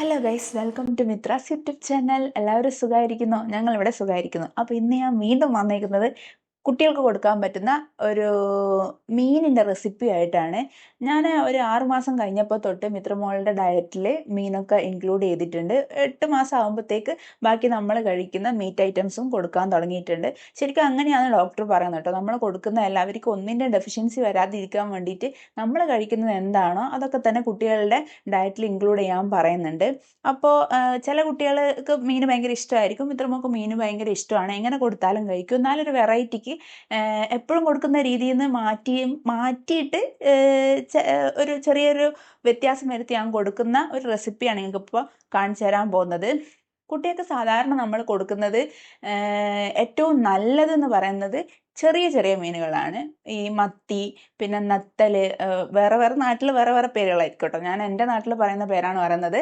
Hello guys welcome to Mithras YouTube channel എല്ലാവരും സുഖമായിരിക്കുന്നു ഞങ്ങളിവിടെ സുഖമായിരിക്കുന്നു അപ്പോൾ ഇന്ന് ഞാൻ വീണ്ടും വന്നേക്കുന്നത് കുട്ടികൾക്ക് കൊടുക്കാൻ പറ്റുന്ന ഒരു മീനിന്റെ റെസിപ്പി ആയിട്ടാണ്. ഞാൻ ഒരു ആറുമാസം കഴിഞ്ഞപ്പോൾ തൊട്ട് മിത്രമോളുടെ ഡയറ്റിൽ മീനൊക്കെ ഇൻക്ലൂഡ് ചെയ്തിട്ടുണ്ട്. എട്ട് മാസം ആകുമ്പോഴത്തേക്ക് ബാക്കി നമ്മൾ കഴിക്കുന്ന മീറ്റ് ഐറ്റംസും കൊടുക്കാൻ തുടങ്ങിയിട്ടുണ്ട്. ശരിക്കും അങ്ങനെയാണ് ഡോക്ടർ പറയുന്നത് കേട്ടോ. നമ്മൾ കൊടുക്കുന്ന എല്ലാവർക്കും ഒന്നിന്റെ ഡെഫിഷ്യൻസി വരാതിരിക്കാൻ വേണ്ടിയിട്ട് നമ്മൾ കഴിക്കുന്നത് എന്താണോ അതൊക്കെ തന്നെ കുട്ടികളുടെ ഡയറ്റിൽ ഇൻക്ലൂഡ് ചെയ്യാൻ പറയുന്നുണ്ട്. അപ്പോൾ ചില കുട്ടികൾക്ക് മീൻ ഭയങ്കര ഇഷ്ടമായിരിക്കും. മിത്രമോൾക്ക് മീൻ ഭയങ്കര ഇഷ്ടമാണ്. എങ്ങനെ കൊടുത്താലും കഴിക്കും. എന്നാലൊരു വെറൈറ്റിക്ക് എപ്പോഴും കൊടുക്കുന്ന രീതിയിൽ നിന്ന് മാറ്റി മാറ്റിയിട്ട് ഒരു ചെറിയൊരു വ്യത്യാസം വരുത്തി ഞാൻ കൊടുക്കുന്ന ഒരു റെസിപ്പിയാണ് നിങ്ങൾക്കിപ്പോൾ കാണിച്ചു തരാൻ പോകുന്നത്. കുട്ടികൾക്ക് സാധാരണ നമ്മൾ കൊടുക്കുന്നത് ഏറ്റവും നല്ലതെന്ന് പറയുന്നത് ചെറിയ ചെറിയ മീനുകളാണ്. ഈ മത്തി പിന്നെ നത്തൽ വേറെ വേറെ നാട്ടിൽ വേറെ വേറെ പേരുകളായിരിക്കും കേട്ടോ. ഞാൻ എന്റെ നാട്ടിൽ പറയുന്ന പേരാണ് പറയുന്നത്.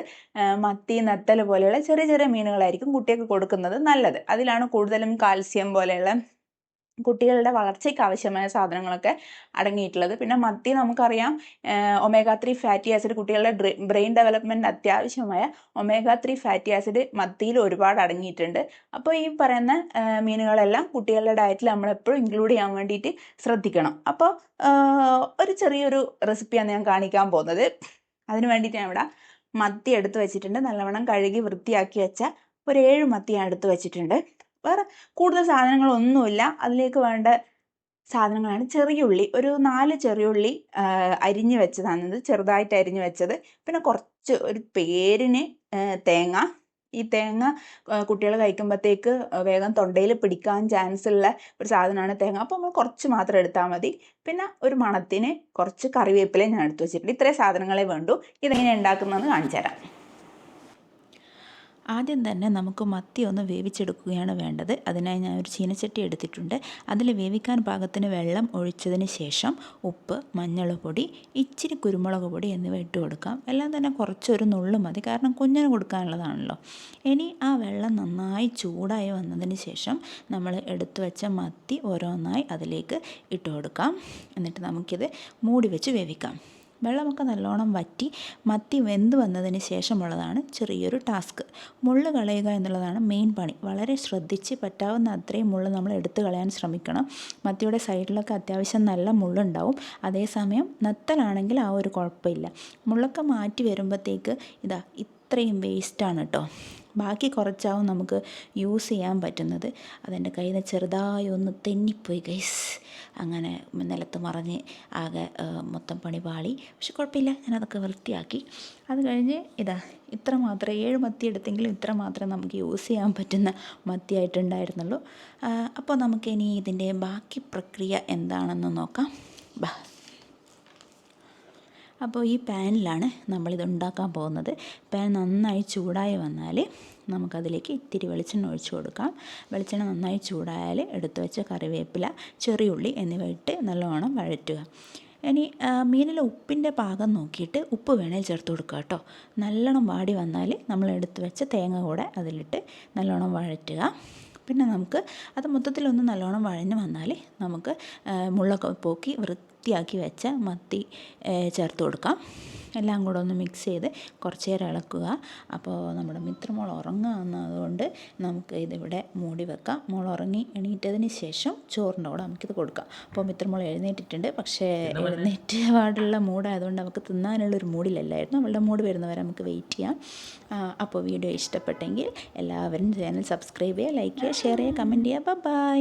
മത്തി നത്തൽ പോലെയുള്ള ചെറിയ ചെറിയ മീനുകളായിരിക്കും കുട്ടികൾക്ക് കൊടുക്കുന്നത് നല്ലത്. അതിലാണ് കൂടുതലും കാൽസ്യം പോലെയുള്ള കുട്ടികളുടെ വളർച്ചയ്ക്ക് ആവശ്യമായ സാധനങ്ങളൊക്കെ അടങ്ങിയിട്ടുള്ളത്. പിന്നെ മത്തി നമുക്കറിയാം ഒമേഗ ത്രീ ഫാറ്റി ആസിഡ് കുട്ടികളുടെ ബ്രെയിൻ ഡെവലപ്മെന്റ് അത്യാവശ്യമായ ഒമേഗ ത്രീ ഫാറ്റി ആസിഡ് മത്തിയിൽ ഒരുപാട് അടങ്ങിയിട്ടുണ്ട്. അപ്പോൾ ഈ പറയുന്ന മീനുകളെല്ലാം കുട്ടികളുടെ ഡയറ്റിൽ നമ്മൾ എപ്പോഴും ഇൻക്ലൂഡ് ചെയ്യാൻ വേണ്ടിയിട്ട് ശ്രദ്ധിക്കണം. അപ്പോൾ ഒരു ചെറിയൊരു റെസിപ്പിയാണ് ഞാൻ കാണിക്കാൻ പോകുന്നത്. അതിന് വേണ്ടിയിട്ട് ഞാൻ ഇവിടെ മത്തി എടുത്ത് വെച്ചിട്ടുണ്ട്. നല്ലവണ്ണം കഴുകി വൃത്തിയാക്കി വെച്ച ഒരു ഏഴ് മത്തി ഞാൻ എടുത്ത് വെച്ചിട്ടുണ്ട്. വേറെ കൂടുതൽ സാധനങ്ങളൊന്നുമില്ല. അതിലേക്ക് വേണ്ട സാധനങ്ങളാണ് ചെറിയുള്ളി ഒരു നാല് ചെറിയുള്ളി അരിഞ്ഞ് വെച്ചതാണിത് ചെറുതായിട്ട് അരിഞ്ഞ് വെച്ചത്. പിന്നെ കുറച്ച് ഒരു പേരിന് തേങ്ങ. ഈ തേങ്ങ കുട്ടികൾ കഴിക്കുമ്പോഴത്തേക്ക് വേഗം തൊണ്ടയിൽ പിടിക്കാൻ ചാൻസ് ഉള്ള ഒരു സാധനമാണ് തേങ്ങ. അപ്പോൾ നമ്മൾ കുറച്ച് മാത്രം എടുത്താൽ മതി. പിന്നെ ഒരു മണത്തിന് കുറച്ച് കറിവേപ്പിലയും ഞാൻ എടുത്തു വെച്ചിട്ടുണ്ട്. ഇത്രയും സാധനങ്ങളെ വേണ്ടു. ഇതെങ്ങനെ ഉണ്ടാക്കുന്നതെന്ന് കാണിച്ചു തരാം. ആദ്യം തന്നെ നമുക്ക് മത്തി ഒന്ന് വേവിച്ചെടുക്കുകയാണ് വേണ്ടത്. അതിനായി ഞാൻ ഒരു ചീനച്ചട്ടി എടുത്തിട്ടുണ്ട്. അതിൽ വേവിക്കാൻ പാകത്തിന് വെള്ളം ഒഴിച്ചതിന് ശേഷം ഉപ്പ് മഞ്ഞൾപ്പൊടി ഇച്ചിരി കുരുമുളക് പൊടി എന്നിവ ഇട്ട് കൊടുക്കാം. എല്ലാം തന്നെ കുറച്ചൊരു നുള്ളു മതി. കാരണം കുഞ്ഞിന് കൊടുക്കാനുള്ളതാണല്ലോ. ഇനി ആ വെള്ളം നന്നായി ചൂടായി വന്നതിന് ശേഷം നമ്മൾ എടുത്തു വെച്ച മത്തി ഓരോന്നായി അതിലേക്ക് ഇട്ട് കൊടുക്കാം. എന്നിട്ട് നമുക്കിത് മൂടി വെച്ച് വേവിക്കാം. വെള്ളമൊക്കെ നല്ലോണം വറ്റി മത്തി വെന്ത് വന്നതിന് ശേഷമുള്ളതാണ് ചെറിയൊരു ടാസ്ക്. മുള്ള് കളയുക എന്നുള്ളതാണ് മെയിൻ പണി. വളരെ ശ്രദ്ധിച്ച് പറ്റാവുന്ന അത്രയും മുള്ള് നമ്മൾ എടുത്തു കളയാൻ ശ്രമിക്കണം. മത്തിയുടെ സൈഡിലൊക്കെ അത്യാവശ്യം നല്ല മുള്ളുണ്ടാവും. അതേസമയം നത്തലാണെങ്കിൽ ആ ഒരു കുഴപ്പമില്ല. മുള്ളൊക്കെ മാറ്റി വരുമ്പോഴത്തേക്ക് ഇതാ ഇത്രയും വേസ്റ്റാണ് കേട്ടോ. ബാക്കി കുറച്ചാവും നമുക്ക് യൂസ് ചെയ്യാൻ പറ്റുന്നത്. അതെന്റെ കയ്യിൽ നിന്ന് ചെറുതായി ഒന്ന് തെന്നിപ്പോയി ഗൈസ് അങ്ങനെ നിലത്ത് മറിഞ്ഞ് ആകെ മൊത്തം പണി പാളി. പക്ഷെ കുഴപ്പമില്ല ഞാനതൊക്കെ വൃത്തിയാക്കി. അത് കഴിഞ്ഞ് ഇതാ ഇത്ര മാത്രം ഏഴ് മത്തി എടുത്തെങ്കിലും ഇത്ര മാത്രം നമുക്ക് യൂസ് ചെയ്യാൻ പറ്റുന്ന മത്തിയായിട്ടുണ്ടായിരുന്നുള്ളൂ. അപ്പോൾ നമുക്കിനി ഇതിന്റെ ബാക്കി പ്രക്രിയ എന്താണെന്ന് നോക്കാം. ബാ അപ്പോൾ ഈ പാനിലാണ് നമ്മളിത് ഉണ്ടാക്കാൻ പോകുന്നത്. പാൻ നന്നായി ചൂടായി വന്നാൽ നമുക്കതിലേക്ക് ഇത്തിരി വെളിച്ചെണ്ണ ഒഴിച്ചു കൊടുക്കാം. വെളിച്ചെണ്ണ നന്നായി ചൂടായാൽ എടുത്തു വെച്ച കറിവേപ്പില ചെറിയുള്ളി എന്നിവ ഇട്ട് നല്ലവണ്ണം വഴറ്റുക. ഇനി മീനിലെ ഉപ്പിന്റെ പാകം നോക്കിയിട്ട് ഉപ്പ് വേണേൽ ചേർത്ത് കൊടുക്കുക കേട്ടോ. നല്ലോണം വാടി വന്നാൽ നമ്മൾ എടുത്തു വെച്ച തേങ്ങ കൂടെ അതിലിട്ട് നല്ലോണം വഴറ്റുക. പിന്നെ നമുക്ക് അത് മൊത്തത്തിലൊന്ന് നല്ലോണം വഴഞ്ഞ് വന്നാൽ നമുക്ക് മുള്ളൊക്കെ പോക്കി വൃത്തിയാക്കി വെച്ച മത്തി ചേർത്ത് കൊടുക്കാം. എല്ലാം കൂടെ ഒന്ന് മിക്സ് ചെയ്ത് കുറച്ച് നേരം ഇളക്കുക. അപ്പോൾ നമ്മുടെ മിത്രമോൾ ഉറങ്ങാവുന്നതുകൊണ്ട് നമുക്ക് ഇതിവിടെ മൂടി വെക്കാം. മോൾ ഉറങ്ങി എണീറ്റതിന് ശേഷം ചോറിന്റെ കൂടെ നമുക്കിത് കൊടുക്കാം. അപ്പോൾ മിത്രമോൾ എഴുന്നേറ്റിട്ടുണ്ട്. പക്ഷേ എഴുന്നേറ്റ് പാടുള്ള മൂടായതുകൊണ്ട് നമുക്ക് തിന്നാനുള്ളൊരു മൂഡിലല്ലായിരുന്നു അവളുടെ മൂഡ് വരുന്നവരെ നമുക്ക് വെയിറ്റ് ചെയ്യാം. അപ്പോൾ വീഡിയോ ഇഷ്ടപ്പെട്ടെങ്കിൽ എല്ലാവരും ചാനൽ സബ്സ്ക്രൈബ് ചെയ്യുക ലൈക്ക് ചെയ്യുക ഷെയർ ചെയ്യുക കമന്റ് ചെയ്യുക. ബൈ